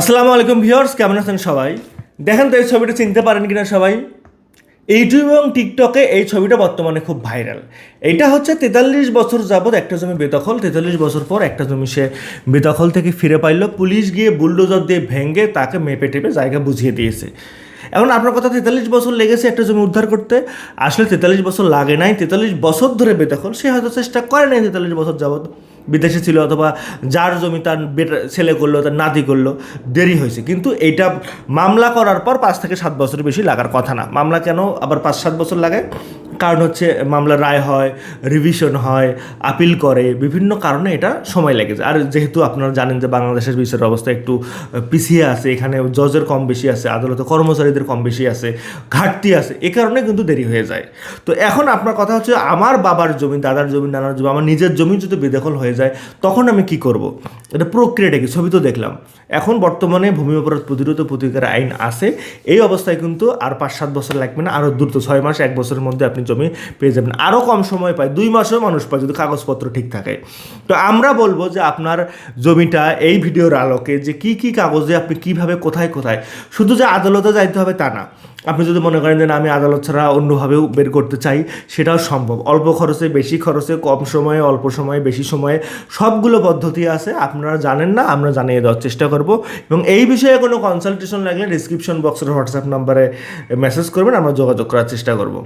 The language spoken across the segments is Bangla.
আসসালামু আলাইকুম ভিউয়ার্স, কেমন আছেন সবাই? দেখেন তো এই ছবিটা চিনতে পারেন কিনা সবাই? ইউটিউব এবং টিকটকে এই ছবিটা বর্তমানে খুব ভাইরাল। এইটা হচ্ছে তেতাল্লিশ বছর যাবৎ একটা জমি বেদখল। তেতাল্লিশ বছর পর একটা জমি সে বেদখল থেকে ফিরে পাইল। পুলিশ গিয়ে বুলডোজার দিয়ে ভেঙে তাকে মেপে টেপে জায়গা বুঝিয়ে দিয়েছে। এখন আপনার কথা তেতাল্লিশ বছর লেগেছে একটা জমি উদ্ধার করতে। আসলে তেতাল্লিশ বছর লাগে নাই। তেতাল্লিশ বছর ধরে বেদখল। সে হয়তো চেষ্টা করে নাই তেতাল্লিশ বছর যাবৎ। বিদেশে ছিল অথবা যার জমি তার বেটা ছেলে করল, তার নাতি করল, দেরি হয়েছে। কিন্তু এইটা মামলা করার পর পাঁচ থেকে সাত বছরের বেশি লাগার কথা না। মামলা কেন আবার পাঁচ সাত বছর লাগে? কারণ হচ্ছে মামলার রায় হয় রিভিশন হয় আপিল করে, বিভিন্ন কারণে এটা সময় লেগে যায়। আর যেহেতু আপনারা জানেন যে বাংলাদেশের বিচারের অবস্থা একটু পিছিয়ে আছে, এখানে জজের কম বেশি আছে, আদালতে কর্মচারীদের কম বেশি আছে, ঘাটতি আছে, এ কারণে কিন্তু দেরি হয়ে যায়। তো এখন আপনার কথা হচ্ছে আমার বাবার জমি, দাদার জমি, নানার জমি, আমার নিজের জমি যদি বেদখল হয়ে যায়, তখন আমি কি করব? এটা প্রক্রিয়াটা কি? ছবি তো দেখলাম। এখন বর্তমানে ভূমি অপরাধ প্রতিরোধ প্রতিকার আইন আছে। এই অবস্থায় কিন্তু আর পাঁচ সাত বছর লাগবে না আরও দ্রুত ছয় মাস, এক বছরের মধ্যে আপনি জমি পেয়ে যাবেন। আরও কম সময় পায়, দুই মাসেও মানুষ পায় যদি কাগজপত্র ঠিক থাকে। তো আমরা বলব যে আপনার জমিটা এই ভিডিওর আলোকে যে কি কি কাগজে আপনি কীভাবে, কোথায় কোথায়? শুধু যে আদালতে যাইতে হবে তা না। আপনি যদি মনে করেন যে আমি আদালত ছাড়া অন্যভাবেও বের করতে চাই, সেটাও সম্ভব। অল্প খরচে, বেশি খরচে, কম সময়ে, অল্প সময়ে, বেশি সময়ে সবগুলো পদ্ধতি আছে, আপনারা জানেন না, আমরা জানিয়ে দেওয়ার চেষ্টা করব। এবং এই বিষয়ে কোনো কনসালটেশন লাগলে ডিসক্রিপশন বক্সের হোয়াটসঅ্যাপ নাম্বারে মেসেজ করবেন, আমরা যোগাযোগ করার চেষ্টা করব।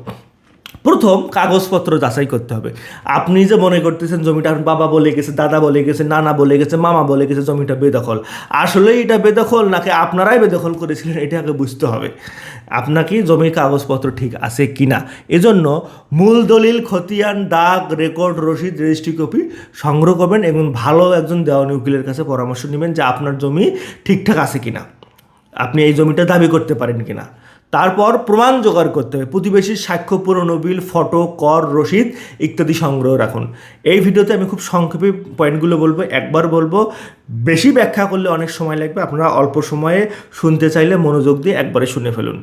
প্রথম কাগজপত্র যাচাই করতে হবে। আপনি যে মনে করতেছেন জমিটা বাবা বলে গেছে, দাদা বলে গেছে, নানা বলে গেছে, মামা বলে গেছে, জমিটা বেদখল। আসলে এটা বেদখল নাকি আপনারাই বেদখল করেছিলেন, এটা আগে বুঝতে হবে। আপনাকে জমির কাগজপত্র ঠিক আছে কিনা? এজন্য মূল দলিল, খতিয়ান, দাগ, রেকর্ড, রসিদ, রেজিস্ট্রি কপি সংগ্রহ করবেন এবং ভালো একজন দেওয়ানি উকিলের কাছে পরামর্শ নেবেন যে আপনার জমি ঠিকঠাক আছে কিনা। আপনি এই জমিটা দাবি করতে পারেন কিনা। তারপর প্রমাণ জোগাড় করতে হবে। প্রতিবেশীর সাক্ষ্য, পুরনো বিল, ফটো, কর, রসিদ ইত্যাদি সংগ্রহ রাখুন। এই ভিডিওতে আমি খুব সংক্ষেপে পয়েন্টগুলো বলব। একবার বলব, বেশি ব্যাখ্যা করলে অনেক সময় লাগবে। আপনারা অল্প সময়ে শুনতে চাইলে মনোযোগ দিয়ে একবারে শুনে ফেলুন।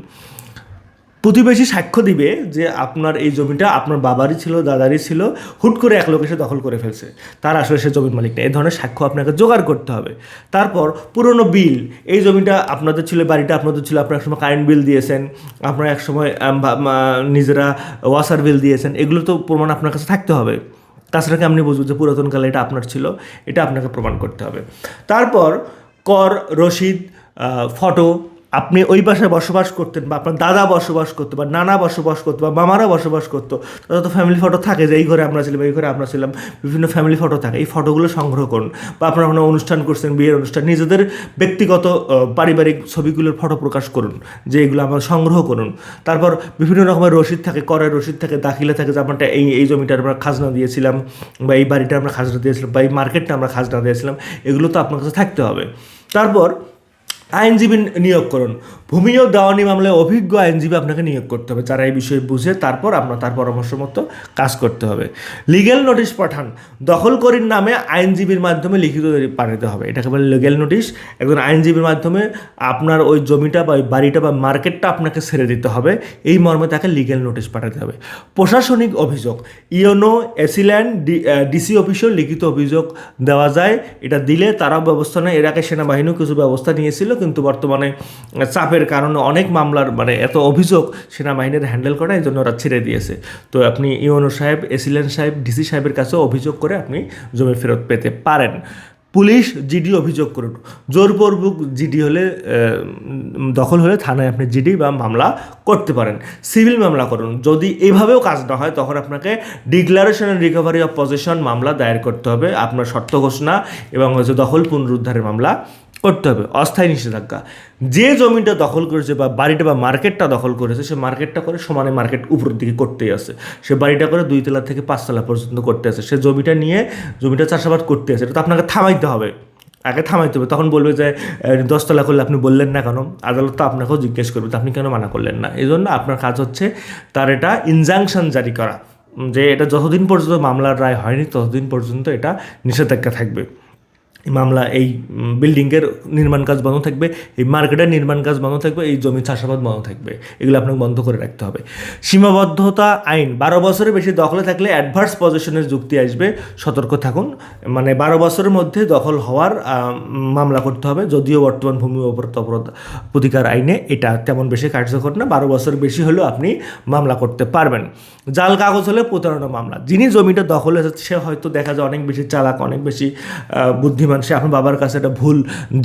প্রতিবেশী সাক্ষ্য দিবে যে আপনার এই জমিটা আপনার বাবারই ছিল, দাদারই ছিল, হুট করে এক লোক এসে দখল করে ফেলছে। তার আসলে সে জমির মালিক না। এই ধরনের সাক্ষ্য আপনাকে জোগাড় করতে হবে। তারপর পুরনো বিল, এই জমিটা আপনাদের ছিল, বাড়িটা আপনাদের ছিল, আপনার একসময় কারেন্ট বিল দিয়েছেন, আপনারা একসময় নিজেরা ওয়াসার বিল দিয়েছেন, এগুলো তো প্রমাণ আপনার কাছে থাকতে হবে। তাছাড়া আপনি বুঝবেন যে পুরাতনকালে এটা আপনার ছিল? এটা আপনাকে প্রমাণ করতে হবে। তারপর কর, রসিদ ফটো আপনি ওই বাসায় বসবাস করতেন বা আপনার দাদা বসবাস করতো বা নানা বসবাস করতো বা মামারা বসবাস করতো তাদের তো ফ্যামিলি ফটো থাকে যে এই ঘরে আমরা ছিলাম, এই ঘরে আমরা ছিলাম, বিভিন্ন ফ্যামিলি ফটো থাকে। এই ফটোগুলো সংগ্রহ করুন বা আপনারা কোনো অনুষ্ঠান করছেন, বিয়ের অনুষ্ঠান, নিজেদের ব্যক্তিগত পারিবারিক ছবিগুলোর ফটো প্রকাশ করুন, যে এগুলো আমার সংগ্রহ করুন। তারপর বিভিন্ন রকমের রসিদ থাকে, করের রসিদ থাকে, দাখিলে থাকে, যে আপনারটা এই এই জমিটা আমরা খাজনা দিয়েছিলাম বা এই বাড়িটা আমরা খাজনা দিয়েছিলাম বা এই মার্কেটটা আমরা খাজনা দিয়েছিলাম, এগুলো তো আপনার কাছে থাকতে হবে। তারপর আইনজীবী নিয়োগ করুন। ভূমি ও দেওয়ানি মামলায় অভিজ্ঞ আইনজীবী আপনাকে নিয়োগ করতে হবে। যারা এই বিষয়ে বুঝে তারপর আপনার, তার পরামর্শ মতো কাজ করতে হবে। লিগেল নোটিশ পাঠান। দখল করির নামে আইনজীবীর মাধ্যমে লিখিত পাঠাতে হবে। এটাকে বলে লিগেল নোটিশ। একজন আইনজীবীর মাধ্যমে আপনার ওই জমিটা বা ওই বাড়িটা বা মার্কেটটা আপনাকে ছেড়ে দিতে হবে। এই মর্মে তাকে লিগেল নোটিশ পাঠাতে হবে। প্রশাসনিক অভিযোগ। ইওনো, এসিল্যান্ড ডিসি অফিসেও লিখিত অভিযোগ দেওয়া যায়। এটা দিলে তারাও ব্যবস্থা নেয়। এর আগে সেনাবাহিনীও কিছু ব্যবস্থা নিয়েছিল কিন্তু বর্তমানে চাপের কারণে অনেক মামলার মানে এত অভিযোগ সেনাবাহিনীর হ্যান্ডেল করা এই জন্য ওরা ছেড়ে দিয়েছে। তো আপনি ইওনো সাহেব এসিল্যান্ড সাহেব, ডিসি সাহেবের কাছেও অভিযোগ করে আপনি জমি ফেরত পেতে পারেন। পুলিশ জিডি অভিযোগ করুন। জোরপূর্বক জিডি হলে দখল হলে থানায় আপনি জিডি বা মামলা করতে পারেন। সিভিল মামলা করুন। যদি এভাবেও কাজ না হয়, তখন আপনাকে declaration and recovery of possession মামলা দায়ের করতে হবে। আপনার শর্ত ঘোষণা এবং হচ্ছে দখল পুনরুদ্ধারের মামলা করতে হবে, অস্থায়ী নিষেধাজ্ঞা। যে জমিটা দখল করেছে বা বাড়িটা বা মার্কেটটা দখল করেছে, সে মার্কেটটা করে সমানে মার্কেট উপরের দিকে করতেই আছে। সে বাড়িটা করে দুই তলা থেকে পাঁচতলা পর্যন্ত করতে আছে। সে জমিটা নিয়ে জমিটা চাষাবাদ করতে আছে, এটা তো আপনাকে থামাইতে হবে। আগে থামাইতে হবে, তখন বলবে যে দশতলা করলে আপনি বললেন না কেন? আদালত তো আপনাকেও জিজ্ঞেস করবে তো আপনি কেন মানা করলেন না? এই জন্য আপনার কাজ হচ্ছে তার এটা ইনজাংশন জারি করা। যে এটা যতদিন পর্যন্ত মামলার রায় হয়নি, ততদিন পর্যন্ত এটা নিষেধাজ্ঞা থাকবে। মামলা, এই বিল্ডিংয়ের নির্মাণ কাজ বন্ধ থাকবে, এই মার্কেটের নির্মাণ কাজ বন্ধ থাকবে, এই জমি চাষাবাদ বন্ধ থাকবে, এগুলো আপনাকে বন্ধ করে রাখতে হবে। সীমাবদ্ধতা আইন, বারো বছরের বেশি দখলে থাকলে অ্যাডভার্স পজিশনের যুক্তি আসবে, সতর্ক থাকুন। মানে বারো বছরের মধ্যে দখল হওয়ার মামলা করতে হবে, যদিও বর্তমান ভূমি অপরাধ প্রতিকার আইনে এটা তেমন বেশি কার্যকর না, বারো বছর বেশি হলেও আপনি মামলা করতে পারবেন। জাল কাগজ হলে প্রতারণা মামলা। যিনি জমিটা দখলে সে হয়তো দেখা যায় অনেক বেশি চালাক, অনেক বেশি বুদ্ধিমান। সে আপনার বাবার কাছে একটা ভুল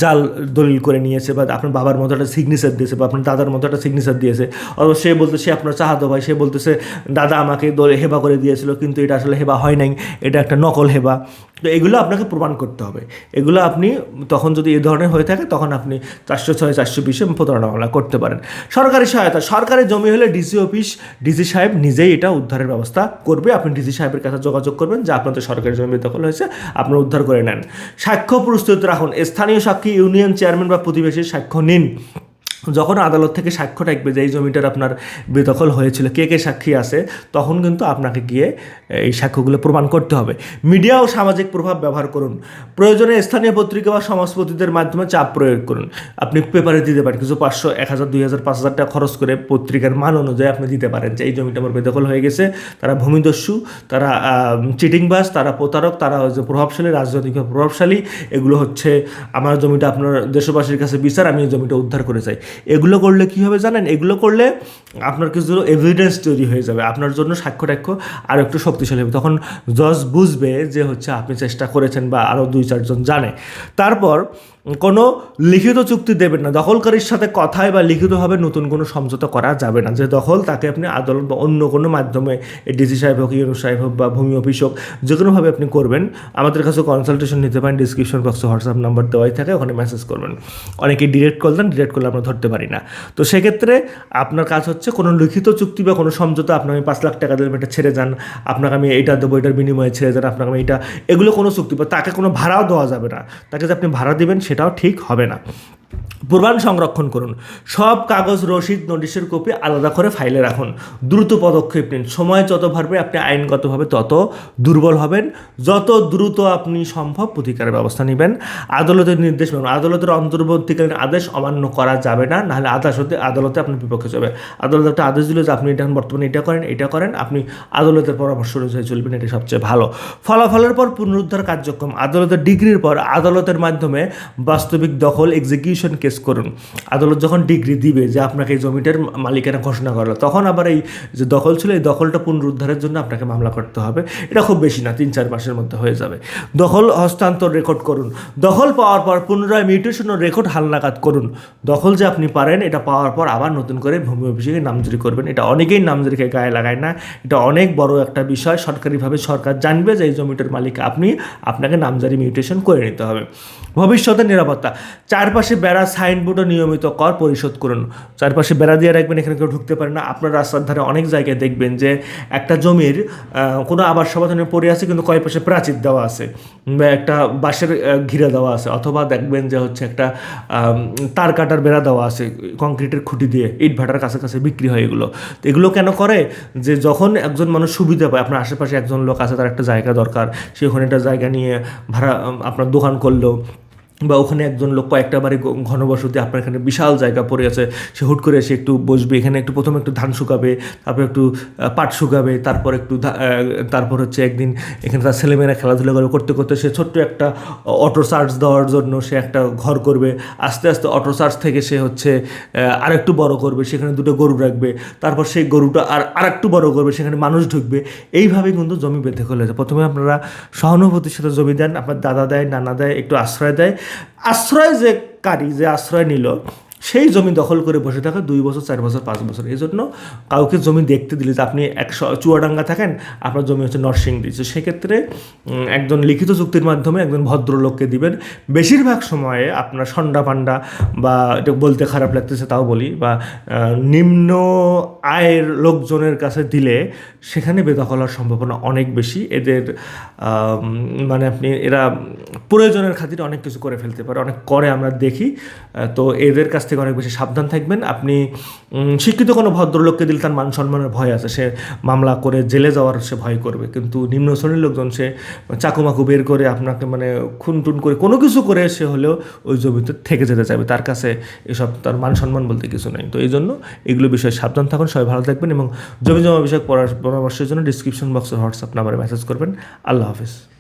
জাল দলিল করে নিয়েছে বা আপনার বাবার মতো একটা সিগনেচার দিয়েছে বা আপনার দাদার মতো একটা সিগনেচার দিয়েছে। অথবা সে বলতে সে আপনার চাহাতো ভাই। সে বলতেছে, দাদা আমাকে হেবা করে দিয়েছিল, কিন্তু এটা আসলে হেবা হয় নাই। এটা একটা নকল হেবা। তো এগুলো আপনাকে প্রমাণ করতে হবে। এগুলো আপনি তখন যদি এ ধরনের হয়ে থাকে, তখন আপনি চারশো ছয়, চারশো বিশে প্রতারণা মামলা করতে পারেন। সরকারি সহায়তা সরকারি জমি হলে ডিসি অফিস, ডিসি সাহেব নিজেই এটা উদ্ধারের ব্যবস্থা করবে। আপনি ডিসি সাহেবের কাছে যোগাযোগ করবেন, যে আপনাদের সরকারি জমি দখল হয়েছে, আপনারা উদ্ধার করে নেন। সাক্ষ্য প্রস্তুত রাখুন। স্থানীয় সাক্ষী, ইউনিয়ন চেয়ারম্যান বা প্রতিবেশীর সাক্ষ্য নিন। যখন আদালত থেকে সাক্ষ্য থাকবে যে এই জমিটার আপনার বেদখল হয়েছিল, কে কে সাক্ষী আছে, তখন কিন্তু আপনাকে গিয়ে এই সাক্ষ্যগুলো প্রমাণ করতে হবে। মিডিয়া ও সামাজিক প্রভাব ব্যবহার করুন। প্রয়োজনে স্থানীয় পত্রিকা বা সমাজপতিদের মাধ্যমে চাপ প্রয়োগ করুন। আপনি পেপারে দিতে পারেন, কিছু পাঁচশো, এক হাজার, দুই হাজার, পাঁচ হাজার টাকা খরচ করে পত্রিকার মান অনুযায়ী আপনি দিতে পারেন যে এই জমিটা আমার বেদখল হয়ে গেছে। তারা ভূমিদস্যু, তারা চিটিংবাজ, তারা প্রতারক, তারা হচ্ছে প্রভাবশালী, রাজনৈতিক প্রভাবশালী। এগুলো হচ্ছে, আমার জমিটা আপনার দেশবাসীর কাছে বিচার, আমি এই জমিটা উদ্ধার করে চাই। এগুলো করলে কী হবে জানেন? এগুলো করলে আপনার কিছু এভিডেন্স তৈরি হয়ে যাবে। আপনার জন্য সাক্ষ্য টাক্ষ্য আরও একটু শক্তিশালী হবে। তখন জজ বুঝবে যে হচ্ছে আপনি চেষ্টা করেছেন বা আরও দুই চারজন জানে। তারপর কোনো লিখিত চুক্তি দেবেন না। দখলকারীর সাথে কথায় বা লিখিতভাবে নতুন কোনো সমঝোতা করা যাবে না। যে দখল, তাকে আপনি আদালত বা অন্য কোনো মাধ্যমে, ডিসি সাহেব হোক ইউনো সাহেব হোক বা ভূমি অফিস হোক, যে কোনোভাবে আপনি করবেন। আমাদের কাছে কনসালটেশন নিতে পারেন ডিসক্রিপশন বক্সে হোয়াটসঅ্যাপ নাম্বার দেওয়াই থাকে, ওখানে মেসেজ করবেন। অনেকে ডিরেক্ট কল দেন ডিরেক্ট করলে আমরা ধরতে পারি না। তো সেক্ষেত্রে আপনার কাজ হচ্ছে কোনো লিখিত চুক্তি বা কোনো সমঝোতা, আপনার আমি পাঁচ লাখ টাকা দিলাম, এটা ছেড়ে যান, আপনাকে আমি এটা দেবো, এটার বিনিময়ে ছেড়ে যান, আপনাকে আমি এটা এগুলো কোনো চুক্তি বা তাকে কোনো ভাড়াও দেওয়া যাবে না। তাকে যে আপনি ভাড়া দিবেন সেটাও ঠিক হবে না। পূর্বাণ সংরক্ষণ করুন। সব কাগজ, রসিদ, নোটিশের কপি আলাদা করে ফাইলে রাখুন। দ্রুত পদক্ষেপ নিন। সময় যত বাড়বে, আপনি আইনগতভাবে তত দুর্বল হবেন। যত দ্রুত আপনি সম্ভব প্রতিকারের ব্যবস্থা নেবেন। আদালতের নির্দেশ মানুন। আদালতের অন্তর্বর্তীকালীন আদেশ অমান্য করা যাবে না, নাহলে আদালতে আদালতে আপনার বিপক্ষে যাবে আদালত আদেশ দিল যে, আপনি এটা বর্তমানে এটা করেন এটা করেন, আপনি আদালতের পরামর্শ অনুযায়ী চলবেন, এটা সবচেয়ে ভালো। ফলাফলের পর পুনরুদ্ধার কার্যক্রম। আদালতের ডিগ্রির পর আদালতের মাধ্যমে বাস্তবিক দখল এক্সিকিউশন কেস করুন। আদালত যখন ডিগ্রি দিবে যে আপনাকে এই জমিটার মালিকানা ঘোষণা করল তখন আবার এই যে দখল ছিল, এই দখলটা পুনরুদ্ধারের জন্য আপনাকে মামলা করতে হবে। এটা খুব বেশি না, তিন চার মাসের মধ্যে হয়ে যাবে। দখল হস্তান্তর রেকর্ড করুন। দখল পাওয়ার পর পুনরায় মিউটেশন রেকর্ড হালনাগাদ করুন। দখল যে আপনি পারেন, এটা পাওয়ার পর আবার নতুন করে ভূমি অফিসে নামজারি করবেন। এটা অনেকেই নামজারিকে গায়ে লাগায় না। এটা অনেক বড় একটা বিষয়। সরকারিভাবে সরকার জানবে যে এই জমিটার মালিক আপনি, আপনাকে নামজারি মিউটেশন করে নিতে হবে। ভবিষ্যতের নিরাপত্তা। চারপাশে বেড়া সাইনবোর্ডও নিয়মিত কর পরিশোধ করুন। চারপাশে বেড়া দিয়ে রাখবেন, এখানে কেউ ঢুকতে পারে না। আপনার রাস্তার ধারে অনেক জায়গায় দেখবেন যে একটা জমির কোনো আবাস সমাধানে পড়ে আছে কিন্তু কয় পাশে প্রাচীর দেওয়া আছে একটা বাঁশের ঘিরে দেওয়া আছে, অথবা দেখবেন যে হচ্ছে একটা তার কাটার বেড়া দেওয়া আছে, কংক্রিটের খুঁটি দিয়ে, ইট ভাটার কাছে কাছে বিক্রি হয় এগুলো। তো এগুলো কেন করে? যে যখন একজন মানুষ সুবিধা পায়, আপনার আশেপাশে একজন লোক আছে, তার একটা জায়গা দরকার, সে ওখানে একটা জায়গা নিয়ে ভাড়া আপনার দোকান করল বা ওখানে একজন লোক কয়েকটা বাড়ি ঘনবসতি আপনার এখানে বিশাল জায়গা পড়ে আছে। সে হুট করে এসে একটু বসবে, এখানে একটু প্রথমে একটু ধান শুকাবে, তারপর একটু পাট শুকাবে, তারপর একটু তারপর হচ্ছে একদিন এখানে তার ছেলেমেয়েরা খেলাধুলা করে, করতে করতে সে ছোট্ট একটা অটো চার্জ দেওয়ার জন্য সে একটা ঘর করবে। আস্তে আস্তে অটো চার্জ থেকে সে হচ্ছে আরেকটু বড় করবে, সেখানে দুটো গরু রাখবে, তারপর সেই গরুটা আর আরেকটু বড় করবে, সেখানে মানুষ ঢুকবে। এইভাবেই কিন্তু জমি বেঁধে খোলা যায় প্রথমে আপনারা সহানুভূতির সাথে জমি দেন, আপনার দাদা দেয়, নানা দেয়, একটু আশ্রয় দেয় আশ্রয় যে কারি যে আশ্রয় নিল সেই জমি দখল করে বসে থাকে দুই বছর, চার বছর, পাঁচ বছর। এই জন্য কাউকে জমি দেখতে দিলে যে আপনি একশো চুয়াডাঙ্গা থাকেন, আপনার জমি হচ্ছে নরসিংদী। তো সেক্ষেত্রে একজন লিখিত চুক্তির মাধ্যমে একজন ভদ্রলোককে দিবেন। বেশিরভাগ সময়ে আপনার সন্ডা পান্ডা বা এটা বলতে খারাপ লাগতেছে তাও বলি বা নিম্ন আয়ের লোকজনের কাছে দিলে সেখানে বেদখল হওয়ার সম্ভাবনা অনেক বেশি। এদের মানে আপনি, এরা প্রয়োজনের খাতিরে অনেক কিছু করে ফেলতে পারে, অনেক করে আমরা দেখি। তো এদের কাছ থেকে থেকে অনেক বেশি সাবধান থাকবেন। আপনি শিক্ষিত কোনো ভদ্রলোককে দিলে তার মান সম্মানের ভয় আছে। সে মামলা করে জেলে যাওয়ার সে ভয় করবে। কিন্তু নিম্ন শ্রেণির লোকজন, সে চাকুমাকু বের করে আপনাকে মানে খুন টুন করে কোনো কিছু করে সে হলেও ওই জমিতে থেকে যেতে চাইবে। তার কাছে এসব তার মান সম্মান বলতে কিছু নেই। তো এই জন্য এগুলো বিষয়ে সাবধান থাকুন, সবাই ভালো থাকবেন এবং জমি জমা বিষয়ক পরামর্শের জন্য ডিসক্রিপশন বক্সে হোয়াটসঅ্যাপ নাম্বারে মেসেজ করবেন। আল্লাহ হাফিজ।